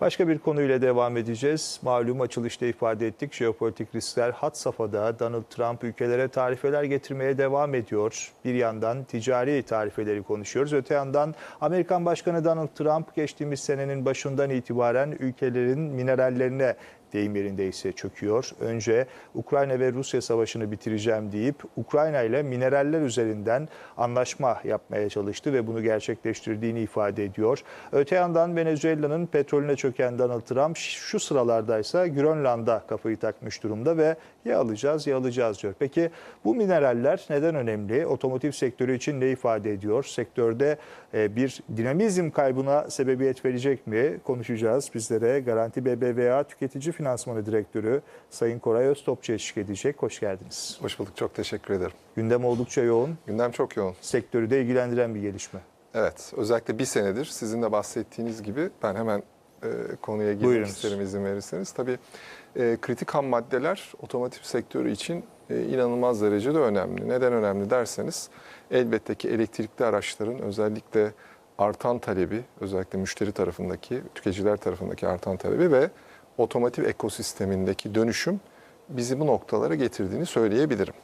Başka bir konuyla devam edeceğiz. Malum açılışta ifade ettik. Jeopolitik riskler had safhada. Donald Trump ülkelere tarifeler getirmeye devam ediyor. Bir yandan ticari tarifeleri konuşuyoruz. Öte yandan Amerikan Başkanı Donald Trump geçtiğimiz senenin başından itibaren ülkelerin minerallerine deyim yerindeyse çöküyor. Önce Ukrayna ve Rusya savaşını bitireceğim deyip Ukrayna ile mineraller üzerinden anlaşma yapmaya çalıştı ve bunu gerçekleştirdiğini ifade ediyor. Öte yandan Venezuela'nın petrolüne çöken Donald Trump şu sıralardaysa Grönland'a kafayı takmış durumda ve ya alacağız ya alacağız diyor. Peki bu mineraller neden önemli? Otomotiv sektörü için ne ifade ediyor? Sektörde e, bir dinamizm kaybına sebebiyet verecek mi? Konuşacağız. Bizlere Garanti BBVA Tüketici Finansmanı Direktörü Sayın Koray Öztopçu eşlik edecek. Hoş geldiniz. Hoş bulduk. Çok teşekkür ederim. Gündem oldukça yoğun. Gündem çok yoğun. Sektörü de ilgilendiren bir gelişme. Evet. Özellikle bir senedir sizin de bahsettiğiniz gibi ben hemen e, konuya girmek isterim izin verirseniz. Tabii e, kritik ham maddeler otomotiv sektörü için e, inanılmaz derecede önemli. Neden önemli derseniz elbette ki elektrikli araçların özellikle artan talebi, özellikle müşteri tarafındaki, tüketiciler tarafındaki artan talebi ve otomotiv ekosistemindeki dönüşüm bizi bu noktalara getirdiğini söyleyebilirim.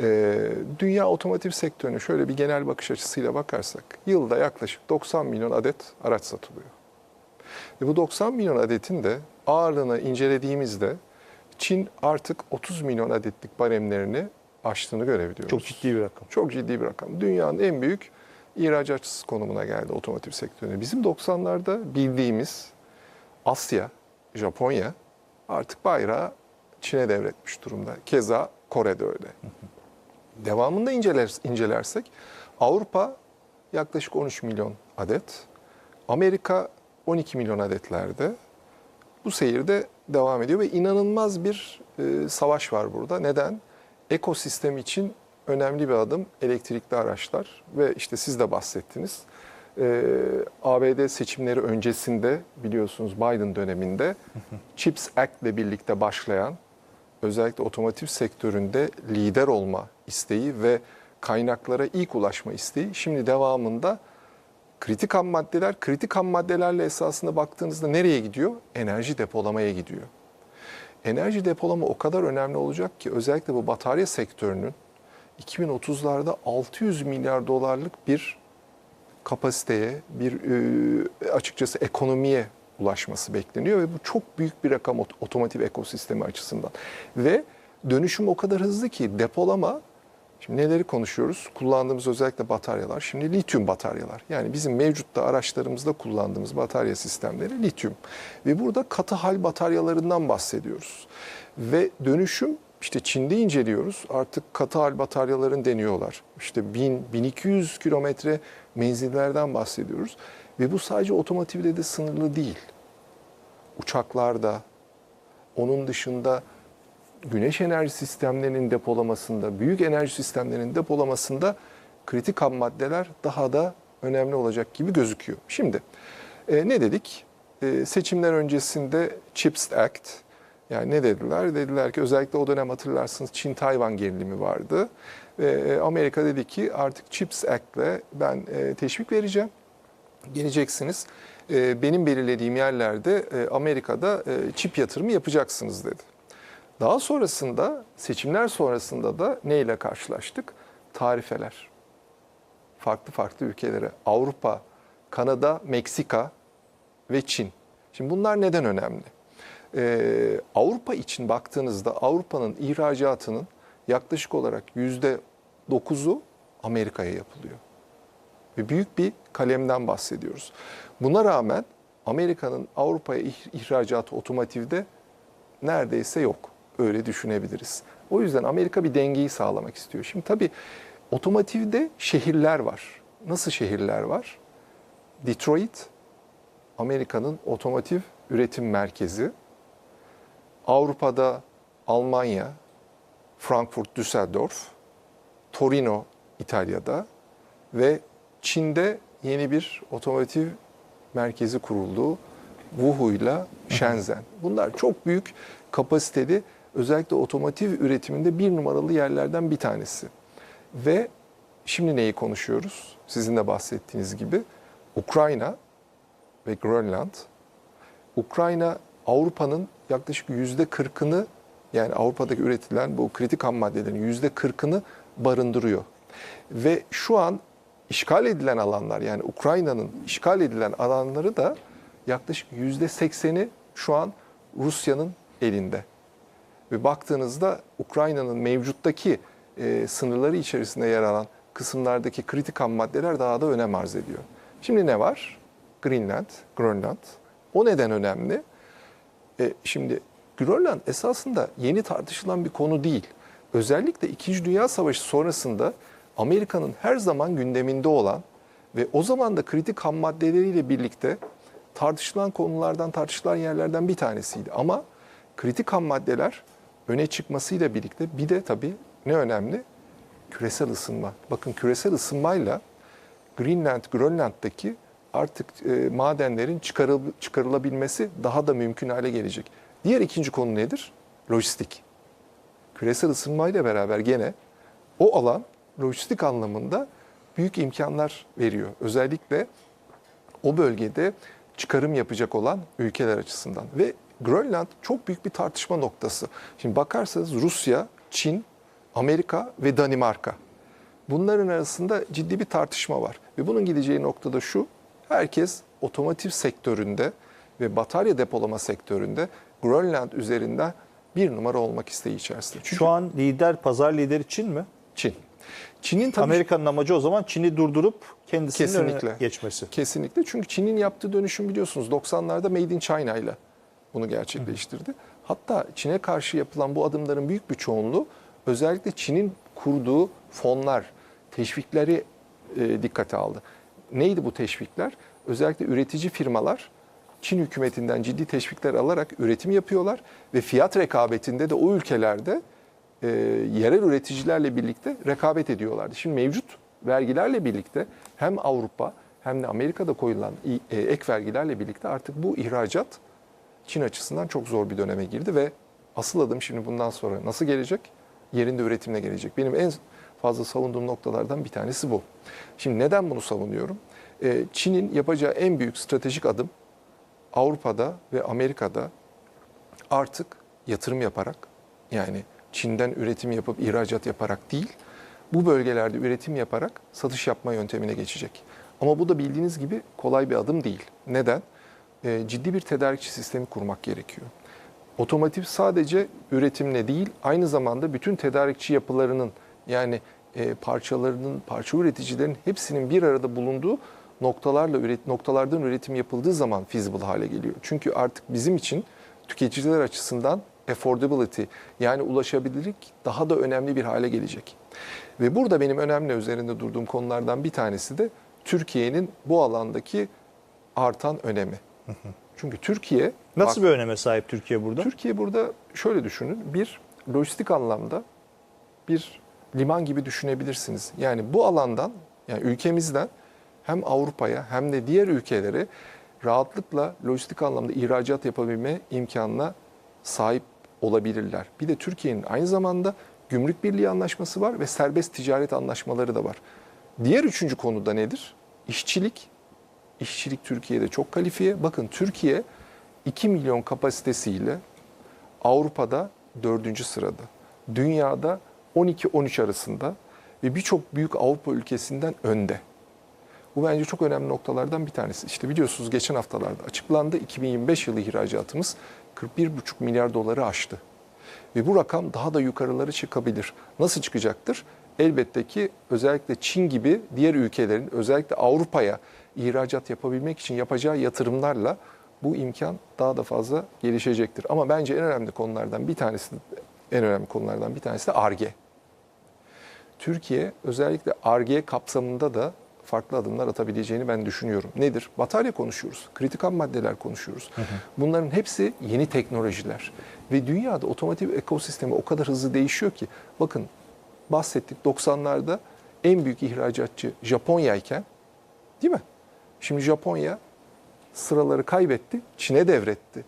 Ee, dünya otomotiv sektörüne şöyle bir genel bakış açısıyla bakarsak yılda yaklaşık 90 milyon adet araç satılıyor. Ve bu 90 milyon adetin de ağırlığını incelediğimizde Çin artık 30 milyon adetlik baremlerini aştığını görebiliyoruz. Çok ciddi bir rakam. Çok ciddi bir rakam. Dünyanın en büyük ihracatçısı konumuna geldi otomotiv sektörüne. Bizim 90'larda bildiğimiz Asya, Japonya artık bayrağı Çin'e devretmiş durumda. Keza Kore'de öyle. Devamında inceler, incelersek Avrupa yaklaşık 13 milyon adet, Amerika 12 milyon adetlerde bu seyirde devam ediyor ve inanılmaz bir e, savaş var burada. Neden? Ekosistem için önemli bir adım elektrikli araçlar ve işte siz de bahsettiniz. E, ABD seçimleri öncesinde biliyorsunuz Biden döneminde CHIPS Act ile birlikte başlayan özellikle otomotiv sektöründe lider olma isteği ve kaynaklara ilk ulaşma isteği şimdi devamında kritik ham maddeler, kritik ham maddelerle esasında baktığınızda nereye gidiyor? Enerji depolamaya gidiyor. Enerji depolama o kadar önemli olacak ki özellikle bu batarya sektörünün 2030'larda 600 milyar dolarlık bir kapasiteye, bir e, açıkçası ekonomiye ulaşması bekleniyor ve bu çok büyük bir rakam ot- otomotiv ekosistemi açısından. Ve dönüşüm o kadar hızlı ki depolama Şimdi neleri konuşuyoruz? Kullandığımız özellikle bataryalar. Şimdi lityum bataryalar. Yani bizim mevcutta araçlarımızda kullandığımız batarya sistemleri lityum. Ve burada katı hal bataryalarından bahsediyoruz. Ve dönüşüm işte Çin'de inceliyoruz. Artık katı hal bataryaların deniyorlar. İşte 1000 1200 kilometre menzillerden bahsediyoruz. Ve bu sadece otomotivde de sınırlı değil. Uçaklarda, onun dışında güneş enerji sistemlerinin depolamasında, büyük enerji sistemlerinin depolamasında kritik ham maddeler daha da önemli olacak gibi gözüküyor. Şimdi e, ne dedik? E, seçimler öncesinde CHIPS Act, yani ne dediler? Dediler ki özellikle o dönem hatırlarsınız Çin-Tayvan gerilimi vardı. E, Amerika dedi ki artık CHIPS Act'le ben e, teşvik vereceğim. Geleceksiniz. E, benim belirlediğim yerlerde e, Amerika'da e, çip yatırımı yapacaksınız dedi. Daha sonrasında seçimler sonrasında da neyle karşılaştık? Tarifeler. Farklı farklı ülkelere Avrupa, Kanada, Meksika ve Çin. Şimdi bunlar neden önemli? Ee, Avrupa için baktığınızda Avrupa'nın ihracatının yaklaşık olarak yüzde dokuzu Amerika'ya yapılıyor. Ve büyük bir kalemden bahsediyoruz. Buna rağmen Amerika'nın Avrupa'ya ih- ihracatı otomotivde neredeyse yok. Öyle düşünebiliriz. O yüzden Amerika bir dengeyi sağlamak istiyor. Şimdi tabii otomotivde şehirler var. Nasıl şehirler var? Detroit, Amerika'nın otomotiv üretim merkezi. Avrupa'da Almanya, Frankfurt, Düsseldorf, Torino, İtalya'da ve Çin'de yeni bir otomotiv merkezi kuruldu. Wuhu'yla Shenzhen. Bunlar çok büyük kapasiteli özellikle otomotiv üretiminde bir numaralı yerlerden bir tanesi. Ve şimdi neyi konuşuyoruz? Sizin de bahsettiğiniz gibi Ukrayna ve Grönland. Ukrayna Avrupa'nın yaklaşık yüzde kırkını yani Avrupa'daki üretilen bu kritik ham maddelerin yüzde kırkını barındırıyor. Ve şu an işgal edilen alanlar yani Ukrayna'nın işgal edilen alanları da yaklaşık yüzde sekseni şu an Rusya'nın elinde. Ve baktığınızda Ukrayna'nın mevcuttaki e, sınırları içerisinde yer alan kısımlardaki kritik ham maddeler daha da önem arz ediyor. Şimdi ne var? Greenland, Grönland. O neden önemli? E, şimdi Grönland esasında yeni tartışılan bir konu değil. Özellikle İkinci Dünya Savaşı sonrasında Amerika'nın her zaman gündeminde olan ve o zaman da kritik ham maddeleriyle birlikte tartışılan konulardan, tartışılan yerlerden bir tanesiydi. Ama kritik ham maddeler öne çıkmasıyla birlikte bir de tabii ne önemli? Küresel ısınma. Bakın küresel ısınmayla Greenland, Grönland'daki artık e, madenlerin çıkarıl, çıkarılabilmesi daha da mümkün hale gelecek. Diğer ikinci konu nedir? Lojistik. Küresel ısınmayla beraber gene o alan lojistik anlamında büyük imkanlar veriyor. Özellikle o bölgede çıkarım yapacak olan ülkeler açısından. Ve Grönland çok büyük bir tartışma noktası. Şimdi bakarsanız Rusya, Çin, Amerika ve Danimarka. Bunların arasında ciddi bir tartışma var. Ve bunun gideceği noktada şu, herkes otomotiv sektöründe ve batarya depolama sektöründe Grönland üzerinden bir numara olmak isteği içerisinde. Çünkü Şu an lider, pazar lideri Çin mi? Çin. Çin'in tabii Amerika'nın amacı o zaman Çin'i durdurup kendisinin Kesinlikle. önüne geçmesi. Kesinlikle. Çünkü Çin'in yaptığı dönüşüm biliyorsunuz 90'larda Made in China ile bunu gerçekleştirdi. Hatta Çin'e karşı yapılan bu adımların büyük bir çoğunluğu özellikle Çin'in kurduğu fonlar, teşvikleri e, dikkate aldı. Neydi bu teşvikler? Özellikle üretici firmalar Çin hükümetinden ciddi teşvikler alarak üretim yapıyorlar ve fiyat rekabetinde de o ülkelerde e, yerel üreticilerle birlikte rekabet ediyorlardı. Şimdi mevcut vergilerle birlikte hem Avrupa hem de Amerika'da koyulan e, ek vergilerle birlikte artık bu ihracat Çin açısından çok zor bir döneme girdi ve asıl adım şimdi bundan sonra nasıl gelecek? Yerinde üretimle gelecek. Benim en fazla savunduğum noktalardan bir tanesi bu. Şimdi neden bunu savunuyorum? E, Çin'in yapacağı en büyük stratejik adım Avrupa'da ve Amerika'da artık yatırım yaparak yani Çin'den üretim yapıp ihracat yaparak değil bu bölgelerde üretim yaparak satış yapma yöntemine geçecek. Ama bu da bildiğiniz gibi kolay bir adım değil. Neden? Ee, ciddi bir tedarikçi sistemi kurmak gerekiyor. Otomotiv sadece üretimle değil aynı zamanda bütün tedarikçi yapılarının yani e, parçalarının, parça üreticilerin hepsinin bir arada bulunduğu noktalarla üret, noktalardan üretim yapıldığı zaman feasible hale geliyor. Çünkü artık bizim için tüketiciler açısından affordability yani ulaşabilirlik daha da önemli bir hale gelecek. Ve burada benim önemli üzerinde durduğum konulardan bir tanesi de Türkiye'nin bu alandaki artan önemi. Çünkü Türkiye Nasıl bak- bir öneme sahip Türkiye burada? Türkiye burada şöyle düşünün. Bir lojistik anlamda bir liman gibi düşünebilirsiniz. Yani bu alandan yani ülkemizden hem Avrupa'ya hem de diğer ülkelere rahatlıkla lojistik anlamda ihracat yapabilme imkanına sahip olabilirler. Bir de Türkiye'nin aynı zamanda gümrük birliği anlaşması var ve serbest ticaret anlaşmaları da var. Diğer üçüncü konuda nedir? İşçilik. İşçilik Türkiye'de çok kalifiye. Bakın Türkiye 2 milyon kapasitesiyle Avrupa'da 4. sırada. Dünyada 12-13 arasında ve birçok büyük Avrupa ülkesinden önde. Bu bence çok önemli noktalardan bir tanesi. İşte biliyorsunuz geçen haftalarda açıklandı 2025 yılı ihracatımız 41,5 milyar doları aştı. Ve bu rakam daha da yukarıları çıkabilir. Nasıl çıkacaktır? Elbette ki özellikle Çin gibi diğer ülkelerin özellikle Avrupa'ya ihracat yapabilmek için yapacağı yatırımlarla bu imkan daha da fazla gelişecektir. Ama bence en önemli konulardan bir tanesi en önemli konulardan bir tanesi de ARGE. Türkiye özellikle ARGE kapsamında da farklı adımlar atabileceğini ben düşünüyorum. Nedir? Batarya konuşuyoruz, kritik ham maddeler konuşuyoruz. Bunların hepsi yeni teknolojiler. Ve dünyada otomotiv ekosistemi o kadar hızlı değişiyor ki. Bakın bahsettik 90'larda en büyük ihracatçı Japonya iken değil mi? Şimdi Japonya sıraları kaybetti, Çin'e devretti.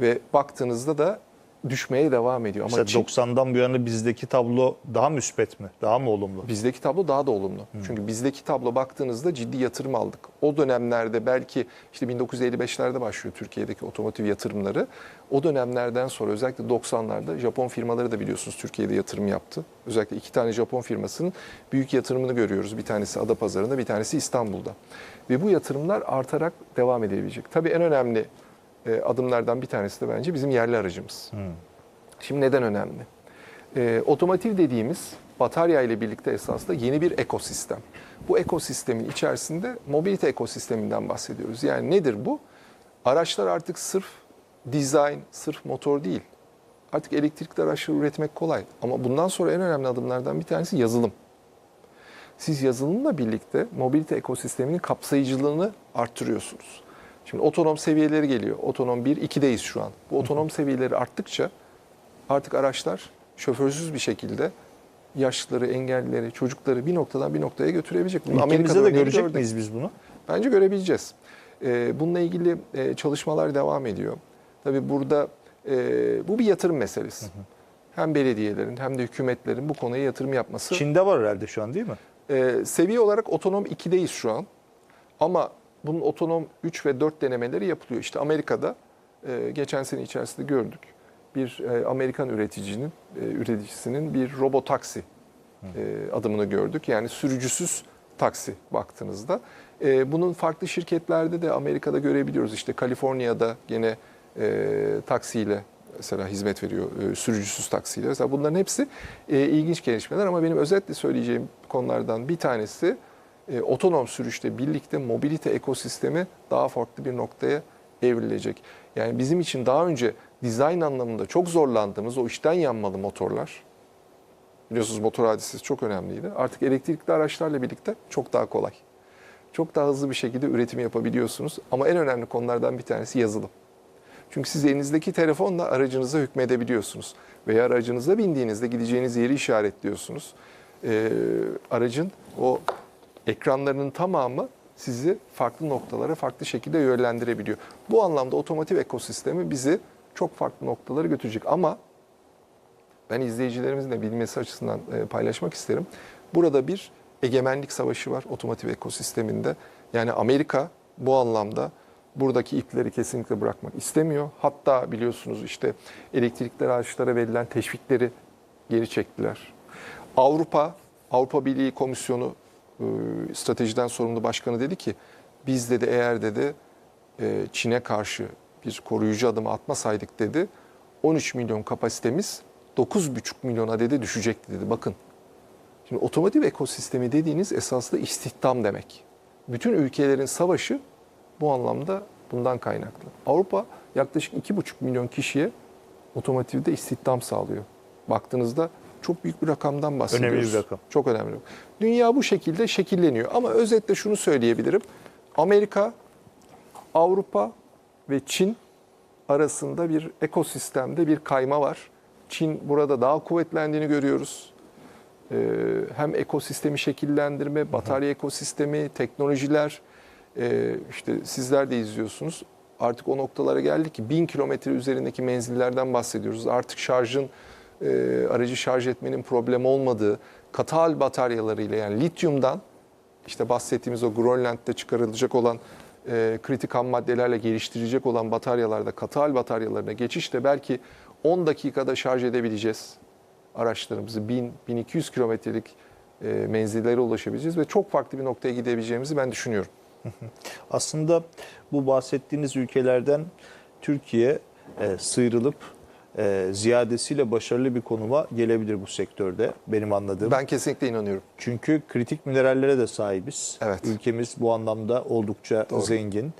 Ve baktığınızda da düşmeye devam ediyor. Ama Mesela Çin- 90'dan bu yana bizdeki tablo daha müspet mi? Daha mı olumlu? Bizdeki tablo daha da olumlu. Çünkü bizdeki tablo baktığınızda ciddi yatırım aldık. O dönemlerde belki işte 1955'lerde başlıyor Türkiye'deki otomotiv yatırımları. O dönemlerden sonra özellikle 90'larda Japon firmaları da biliyorsunuz Türkiye'de yatırım yaptı. Özellikle iki tane Japon firmasının büyük yatırımını görüyoruz. Bir tanesi Adapazarı'nda, bir tanesi İstanbul'da. Ve bu yatırımlar artarak devam edebilecek. Tabii en önemli e, adımlardan bir tanesi de bence bizim yerli aracımız. Şimdi neden önemli? E, otomotiv dediğimiz batarya ile birlikte esasında yeni bir ekosistem. Bu ekosistemin içerisinde mobilite ekosisteminden bahsediyoruz. Yani nedir bu? Araçlar artık sırf dizayn, sırf motor değil. Artık elektrikli araçlar üretmek kolay. Ama bundan sonra en önemli adımlardan bir tanesi yazılım. Siz yazılımla birlikte mobilite ekosisteminin kapsayıcılığını arttırıyorsunuz. Şimdi otonom seviyeleri geliyor. Otonom 1, 2'deyiz şu an. Bu otonom seviyeleri arttıkça artık araçlar şoförsüz bir şekilde yaşlıları, engellileri, çocukları bir noktadan bir noktaya götürebilecek. Bunu Ülkemizde de görecek gördük. miyiz biz bunu? Bence görebileceğiz. Ee, Bununla ilgili e, çalışmalar devam ediyor. Tabii burada e, bu bir yatırım meselesi. Hem belediyelerin hem de hükümetlerin bu konuya yatırım yapması. Çin'de var herhalde şu an değil mi? Ee, seviye olarak otonom 2'deyiz şu an. Ama bunun otonom 3 ve 4 denemeleri yapılıyor. İşte Amerika'da e, geçen sene içerisinde gördük. Bir e, Amerikan üreticinin, e, üreticisinin bir robotaksi e, adımını gördük. Yani sürücüsüz taksi baktığınızda. E, bunun farklı şirketlerde de Amerika'da görebiliyoruz. İşte Kaliforniya'da gene e, taksiyle mesela hizmet veriyor, e, sürücüsüz taksiyle. Mesela bunların hepsi e, ilginç gelişmeler ama benim özetle söyleyeceğim konulardan bir tanesi e, otonom sürüşte birlikte mobilite ekosistemi daha farklı bir noktaya evrilecek. Yani bizim için daha önce dizayn anlamında çok zorlandığımız o içten yanmalı motorlar, biliyorsunuz motor hadisesi çok önemliydi. Artık elektrikli araçlarla birlikte çok daha kolay. Çok daha hızlı bir şekilde üretim yapabiliyorsunuz. Ama en önemli konulardan bir tanesi yazılım. Çünkü siz elinizdeki telefonla aracınıza hükmedebiliyorsunuz. Veya aracınıza bindiğinizde gideceğiniz yeri işaretliyorsunuz. Ee, aracın o ekranlarının tamamı sizi farklı noktalara farklı şekilde yönlendirebiliyor. Bu anlamda otomotiv ekosistemi bizi çok farklı noktalara götürecek. Ama ben izleyicilerimizin de bilmesi açısından e, paylaşmak isterim. Burada bir egemenlik savaşı var otomotiv ekosisteminde. Yani Amerika bu anlamda buradaki ipleri kesinlikle bırakmak istemiyor. Hatta biliyorsunuz işte elektrikli araçlara verilen teşvikleri geri çektiler. Avrupa, Avrupa Birliği Komisyonu e, stratejiden sorumlu başkanı dedi ki biz dedi eğer dedi e, Çin'e karşı bir koruyucu adım atmasaydık dedi 13 milyon kapasitemiz 9,5 milyon adede düşecekti dedi. Bakın şimdi otomotiv ekosistemi dediğiniz esasında istihdam demek. Bütün ülkelerin savaşı bu anlamda bundan kaynaklı. Avrupa yaklaşık 2,5 milyon kişiye otomotivde istihdam sağlıyor. Baktığınızda çok büyük bir rakamdan bahsediyoruz. Önemli bir rakam. Çok önemli. Dünya bu şekilde şekilleniyor. Ama özetle şunu söyleyebilirim. Amerika, Avrupa ve Çin arasında bir ekosistemde bir kayma var. Çin burada daha kuvvetlendiğini görüyoruz. Ee, hem ekosistemi şekillendirme, batarya ekosistemi, teknolojiler, ee, işte sizler de izliyorsunuz. Artık o noktalara geldik ki 1000 kilometre üzerindeki menzillerden bahsediyoruz. Artık şarjın, e, aracı şarj etmenin problem olmadığı, katı hal bataryalarıyla yani lityumdan işte bahsettiğimiz o Grönland'de çıkarılacak olan e, kritik ham maddelerle geliştirecek olan bataryalarda katı hal bataryalarına geçişte belki 10 dakikada şarj edebileceğiz araçlarımızı 1000-1200 kilometrelik e, menzillere ulaşabileceğiz ve çok farklı bir noktaya gidebileceğimizi ben düşünüyorum. Aslında bu bahsettiğiniz ülkelerden Türkiye e, sıyrılıp e, ziyadesiyle başarılı bir konuma gelebilir bu sektörde benim anladığım. Ben kesinlikle inanıyorum. Çünkü kritik minerallere de sahibiz. Evet. Ülkemiz bu anlamda oldukça Doğru. zengin.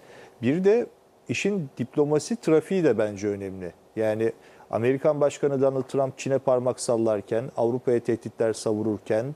Bir de işin diplomasi trafiği de bence önemli. Yani Amerikan Başkanı Donald Trump Çin'e parmak sallarken, Avrupa'ya tehditler savururken,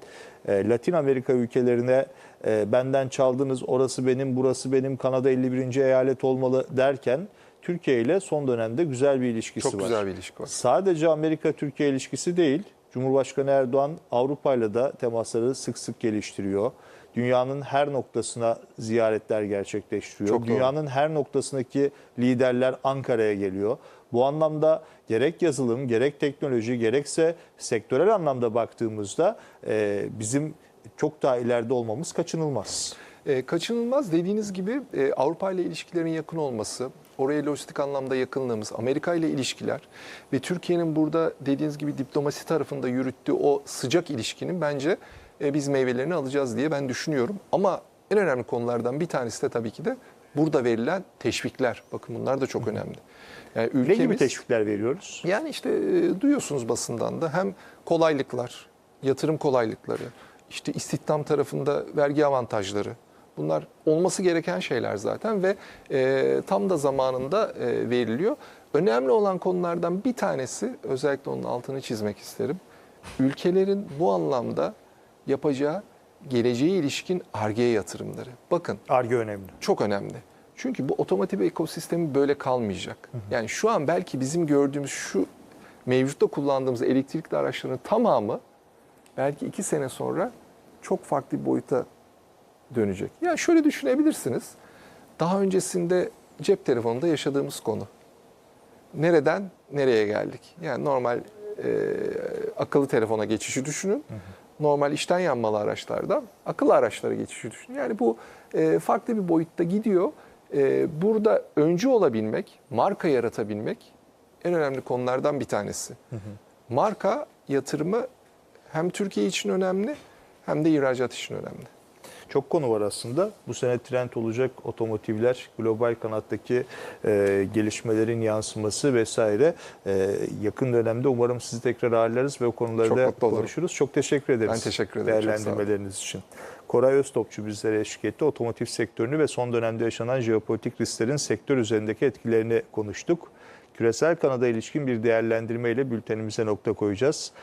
e, Latin Amerika ülkelerine e, benden çaldınız, orası benim, burası benim, Kanada 51. eyalet olmalı derken Türkiye ile son dönemde güzel bir ilişkisi Çok var. güzel bir ilişki var. Sadece Amerika-Türkiye ilişkisi değil, Cumhurbaşkanı Erdoğan Avrupa'yla da temasları sık sık geliştiriyor. dünyanın her noktasına ziyaretler gerçekleştiriyor. Çok doğru. dünyanın her noktasındaki liderler Ankara'ya geliyor. Bu anlamda gerek yazılım, gerek teknoloji, gerekse sektörel anlamda baktığımızda e, bizim çok daha ileride olmamız kaçınılmaz. E, kaçınılmaz dediğiniz gibi e, Avrupa ile ilişkilerin yakın olması, oraya lojistik anlamda yakınlığımız, Amerika ile ilişkiler ve Türkiye'nin burada dediğiniz gibi diplomasi tarafında yürüttüğü o sıcak ilişkinin bence e, biz meyvelerini alacağız diye ben düşünüyorum. Ama en önemli konulardan bir tanesi de tabii ki de burada verilen teşvikler. Bakın bunlar da çok önemli. Yani Ne gibi ülkemiz- teşvikler veriyoruz? yani işte e, duyuyorsunuz basından da hem kolaylıklar, yatırım kolaylıkları, işte istihdam tarafında vergi avantajları. Bunlar olması gereken şeyler zaten ve e, tam da zamanında e, veriliyor. Önemli olan konulardan bir tanesi, özellikle onun altını çizmek isterim. Ülkelerin bu anlamda yapacağı geleceğe ilişkin argeye yatırımları. Bakın Arge önemli. çok önemli. Çünkü bu otomotiv ekosistemi böyle kalmayacak. Yani şu an belki bizim gördüğümüz şu mevcutta kullandığımız elektrikli araçların tamamı belki iki sene sonra çok farklı bir boyuta dönecek. Ya şöyle düşünebilirsiniz. Daha öncesinde cep telefonunda yaşadığımız konu. Nereden nereye geldik? Yani normal e, akıllı telefona geçişi düşünün. Normal işten yanmalı araçlardan akıllı araçlara geçişi düşünün. Yani bu e, farklı bir boyutta gidiyor. E, burada öncü olabilmek, marka yaratabilmek en önemli konulardan bir tanesi. Marka yatırımı hem Türkiye için önemli hem de ihracat için önemli. Çok konu var aslında. Bu sene trend olacak otomotivler, global kanattaki e, gelişmelerin yansıması vesaire. E, yakın dönemde umarım sizi tekrar ağırlarız ve o konuları Çok konuşuruz. Çok teşekkür ederiz. Ben teşekkür ederim. Değerlendirmeleriniz için. Koray Öztopçu bizlere eşlik etti. Otomotiv sektörünü ve son dönemde yaşanan jeopolitik risklerin sektör üzerindeki etkilerini konuştuk. Küresel kanada ilişkin bir değerlendirmeyle bültenimize nokta koyacağız.